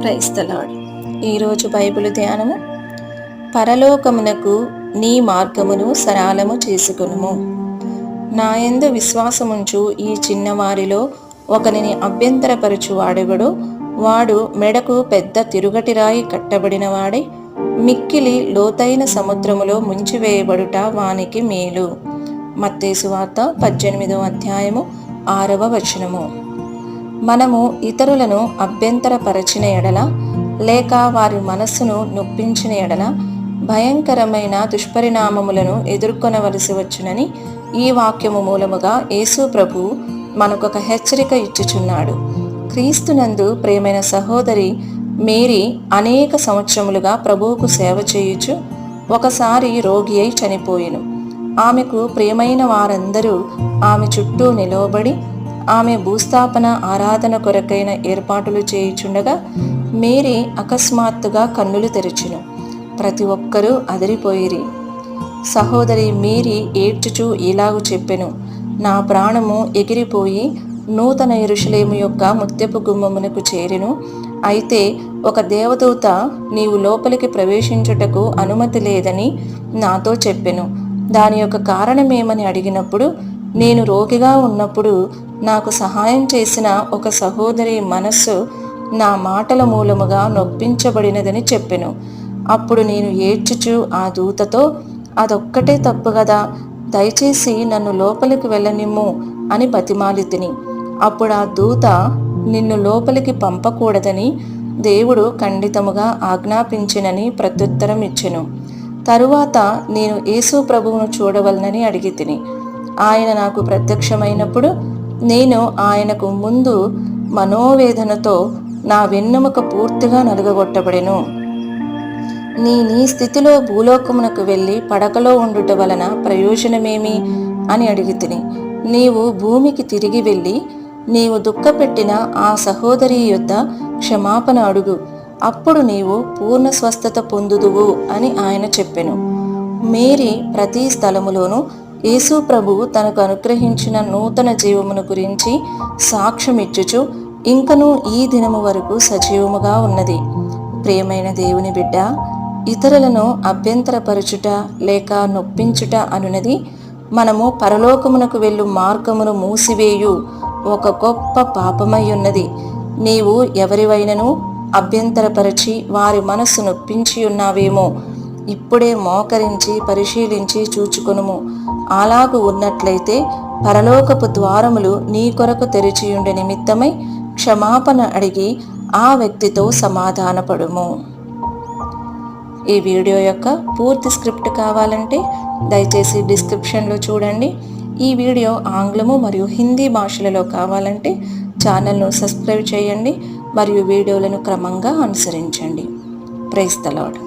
క్రైస్తలాడు. ఈరోజు బైబిల్ ధ్యానము. పరలోకమునకు నీ మార్గమును సరాలము చేసుకునుము. నాయందు విశ్వాసముంచు ఈ చిన్నవారిలో ఒకరిని అభ్యంతరపరచు వాడెవడో వాడు మెడకు పెద్ద తిరుగటిరాయి కట్టబడినవాడై మిక్కిలి లోతైన సముద్రములో ముంచివేయబడుట వానికి మేలు. మత్తేసు వార్త పద్దెనిమిదవ అధ్యాయము ఆరవ వచనము. మనము ఇతరులను అభ్యంతరపరచిన ఎడల లేక వారి మనస్సును నొప్పించిన ఎడల భయంకరమైన దుష్పరిణామములను ఎదుర్కొనవలసి వచ్చునని ఈ వాక్యము మూలముగా యేసు ప్రభు మనకొక హెచ్చరిక ఇచ్చుచున్నాడు. క్రీస్తునందు ప్రేమైన సహోదరి మేరీ అనేక సంవత్సరములుగా ప్రభువుకు సేవ చేయుచు ఒకసారి రోగి అయి చనిపోయెను. ఆమెకు ప్రియమైన వారందరూ ఆమె చుట్టూ నిలవబడి ఆమె భూస్థాపన ఆరాధన కొరకైన ఏర్పాటులు చేయుచుండగా మేరీ అకస్మాత్తుగా కన్నులు తెరిచెను. ప్రతి ఒక్కరూ అదిరిపోయిరి. సహోదరి మేరీ ఏడ్చుచూ ఇలాగు చెప్పెను నా ప్రాణము ఎగిరిపోయి నూతన ఇరుషులేము యొక్క ముత్యపు గుమ్మమునకు చేరెను. అయితే ఒక దేవదూత నీవు లోపలికి ప్రవేశించుటకు అనుమతి లేదని నాతో చెప్పెను. దాని యొక్క కారణమేమని అడిగినప్పుడు నేను రోగిగా ఉన్నప్పుడు నాకు సహాయం చేసిన ఒక సహోదరి మనస్సు నా మాటల మూలముగా నొప్పించబడినదని చెప్పెను. అప్పుడు నేను ఏడ్చుచు ఆ దూతతో అదొక్కటే తప్పు కదా దయచేసి నన్ను లోపలికి వెళ్ళనిమ్ము అని బతిమాలి తిని అప్పుడు ఆ దూత నిన్ను లోపలికి పంపకూడదని దేవుడు ఖండితముగా ఆజ్ఞాపించినని ప్రత్యుత్తరం ఇచ్చెను తరువాత నేను యేసు ప్రభువును చూడవలనని అడిగి తిని ఆయన నాకు ప్రత్యక్షమైనప్పుడు నేను ఆయనకు ముందు మనోవేదనతో నా వెన్నెముక పూర్తిగా నలుగగొట్టబడెను. నీ నీ స్థితిలో భూలోకమునకు వెళ్ళి పడకలో ఉండుట వలన ప్రయోజనమేమి? అని అడిగి తిని నీవు భూమికి తిరిగి వెళ్ళి నీవు దుఃఖపెట్టిన ఆ సహోదరి యొద్ద క్షమాపణ అడుగు. అప్పుడు నీవు పూర్ణ స్వస్థత పొందుదువు అని ఆయన చెప్పెను. మేరీ ప్రతి స్థలములోనూ యేసు ప్రభువు తనకు అనుగ్రహించిన నూతన జీవమును గురించి సాక్ష్యమిచ్చుచు ఇంకనూ ఈ దినము వరకు సజీవముగా ఉన్నది. ప్రియమైన దేవుని బిడ్డ ఇతరులను అభ్యంతరపరచుట లేక నొప్పించుట అనునది మనము పరలోకమునకు వెళ్ళు మార్గమును మూసివేయు ఒక గొప్ప పాపమై ఉన్నది. నీవు ఎవరివైనను అభ్యంతరపరచి వారి మనస్సు నొప్పించి ఉన్నావేమో ఇప్పుడే మోకరించి పరిశీలించి చూచుకొనుము. అలాగు ఉన్నట్లయితే పరలోకపు ద్వారములు నీ కొరకు తెరిచియుండే నిమిత్తమై క్షమాపణ అడిగి ఆ వ్యక్తితో సమాధానపడుము. ఈ వీడియో యొక్క పూర్తి స్క్రిప్ట్ కావాలంటే దయచేసి డిస్క్రిప్షన్లో చూడండి. ఈ వీడియో ఆంగ్లము మరియు హిందీ భాషలలో కావాలంటే ఛానల్ను సబ్స్క్రైబ్ చేయండి మరియు వీడియోలను క్రమంగా అనుసరించండి. ప్రైస్తలాడ్